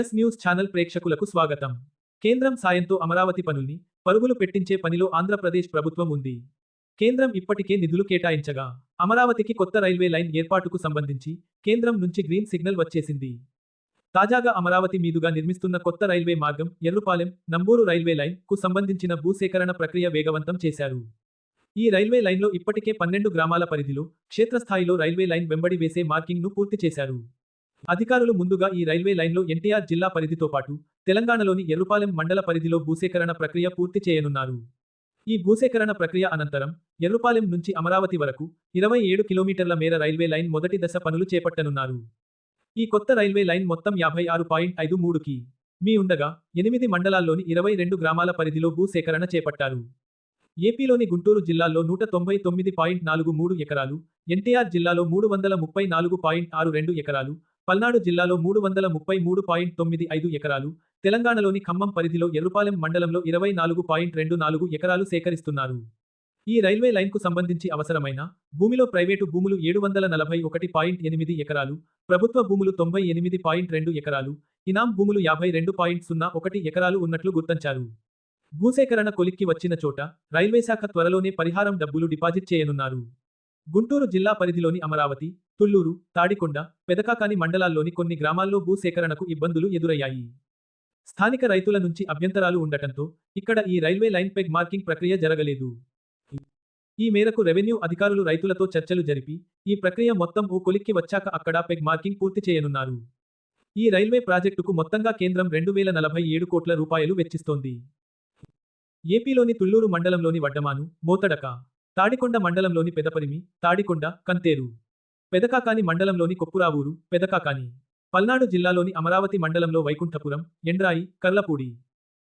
Yes news channel ప్రేక్షకులకు స్వాగతం. కేంద్రం సాయంతో అమరావతి పనుల్ని పరుగులు పెట్టించే పనిలో ఆంధ్రప్రదేశ్ ప్రభుత్వం ఉంది. కేంద్రం ఇప్పటికే నిధులు కేటాయించగా అమరావతికి కొత్త రైల్వే లైన్ ఏర్పాటుకు సంబంధించి కేంద్రం నుంచి గ్రీన్ సిగ్నల్ వచ్చేసింది. తాజాగా అమరావతి మీదుగా నిర్మిస్తున్న కొత్త రైల్వే మార్గం ఎర్రుపాలెం నంబూరు రైల్వే లైన్కు సంబంధించిన భూసేకరణ ప్రక్రియ వేగవంతం చేశారు. ఈ రైల్వే లైన్లో ఇప్పటికే పన్నెండు గ్రామాల పరిధిలో క్షేత్రస్థాయిలో రైల్వే లైన్ వెంబడి వేసే మార్కింగ్ను పూర్తి చేశారు. అధికారులు ముందుగా ఈ రైల్వే లైన్లో ఎన్టీఆర్ జిల్లా పరిధితో పాటు తెలంగాణలోని ఎర్రుపాలెం మండల పరిధిలో భూసేకరణ ప్రక్రియ పూర్తి చేయనున్నారు. ఈ భూసేకరణ ప్రక్రియ అనంతరం ఎర్రుపాలెం నుంచి అమరావతి వరకు ఇరవై ఏడు కిలోమీటర్ల మేర రైల్వే లైన్ మొదటి దశ పనులు చేపట్టనున్నారు. ఈ కొత్త రైల్వే లైన్ మొత్తం యాభై ఆరు పాయింట్ ఐదు మూడుకి మీ ఉండగా ఎనిమిది మండలాల్లోని ఇరవై రెండు గ్రామాల పరిధిలో భూసేకరణ చేపట్టారు. ఏపీలోని గుంటూరు జిల్లాలో నూట తొంభై తొమ్మిది పాయింట్ నాలుగు మూడు ఎకరాలు ఎన్టీఆర్ జిల్లాలో మూడు వందల ముప్పై నాలుగు పాయింట్ ఆరు రెండు ఎకరాలు పల్నాడు జిల్లాలో మూడు వందల ముప్పై మూడు పాయింట్ తొమ్మిది ఐదు ఎకరాలు తెలంగాణలోని ఖమ్మం పరిధిలో ఎర్రుపాలెం మండలంలో ఇరవై నాలుగు పాయింట్ రెండు నాలుగు ఎకరాలు సేకరిస్తున్నారు. ఈ రైల్వే లైన్కు సంబంధించి అవసరమైన భూమిలో ప్రైవేటు భూములు ఏడు వందల నలభై ఒకటి పాయింట్ ఎనిమిది ఎకరాలు ప్రభుత్వ భూములు తొంభై ఎనిమిది పాయింట్ రెండు ఎకరాలు ఇనాం భూములు యాభై రెండు పాయింట్ సున్నా ఒకటి ఎకరాలు ఉన్నట్లు గుర్తించారు. భూసేకరణ కొలిక్కి వచ్చిన చోట రైల్వే శాఖ త్వరలోనే పరిహారం డబ్బులు డిపాజిట్ చేయనున్నారు. గుంటూరు జిల్లా పరిధిలోని అమరావతి తుళ్ళూరు తాడికొండ పెదకాకాని మండలాల్లోని కొన్ని గ్రామాల్లో భూసేకరణకు ఇబ్బందులు ఎదురయ్యాయి. స్థానిక రైతుల నుంచి అభ్యంతరాలు ఉండటంతో ఇక్కడ ఈ రైల్వే లైన్ పెగ్ మార్కింగ్ ప్రక్రియ జరగలేదు. ఈ మేరకు రెవెన్యూ అధికారులు రైతులతో చర్చలు జరిపి ఈ ప్రక్రియ మొత్తం ఓ కొలిక్కి వచ్చాక అక్కడ పెగ్ మార్కింగ్ పూర్తి చేయనున్నారు. ఈ రైల్వే ప్రాజెక్టుకు మొత్తంగా కేంద్రం రెండు వేల నలభై ఏడు కోట్ల రూపాయలు వెచ్చిస్తోంది. ఏపీలోని తుళ్ళూరు మండలంలోని వడ్డమాను మోతడక తాడికొండ మండలంలోని పెదపరిమి తాడికొండ కంతేరు. పెదకాకాని మండలంలోని కొప్పురావూరు పెదకాకాని. పల్నాడు జిల్లాలోని అమరావతి మండలంలో వైకుంఠపురం ఎండ్రాయి కర్లపూడి.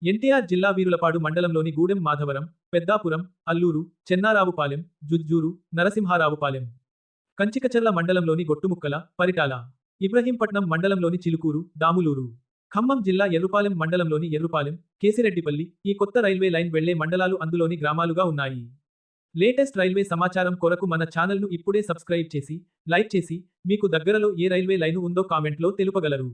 ఎన్టీఆర్ జిల్లా వీరులపాడు మండలంలోని గూడెం మాధవరం పెద్దాపురం అల్లూరు చెన్నారావుపాలెం జుజ్జూరు నరసింహారావుపాలెం. కంచికచర్ల మండలంలోని గొట్టుముక్కల పరిటాల. ఇబ్రహీంపట్నం మండలంలోని చిలుకూరు దాములూరు. ఖమ్మం జిల్లా ఎర్రుపాలెం మండలంలోని ఎర్రుపాలెం కేసిరెడ్డిపల్లి ఈ కొత్త రైల్వే లైన్ వెళ్ళే మండలాలు అందులోని గ్రామాలుగా ఉన్నాయి. లేటెస్ట్ రైల్వే సమాచారం కొరకు మన ఛానల్ను ఇప్పుడే సబ్స్క్రైబ్ చేసి లైక్ చేసి మీకు దగ్గరలో ఏ రైల్వే లైను ఉందో కామెంట్లో తెలుపగలరు.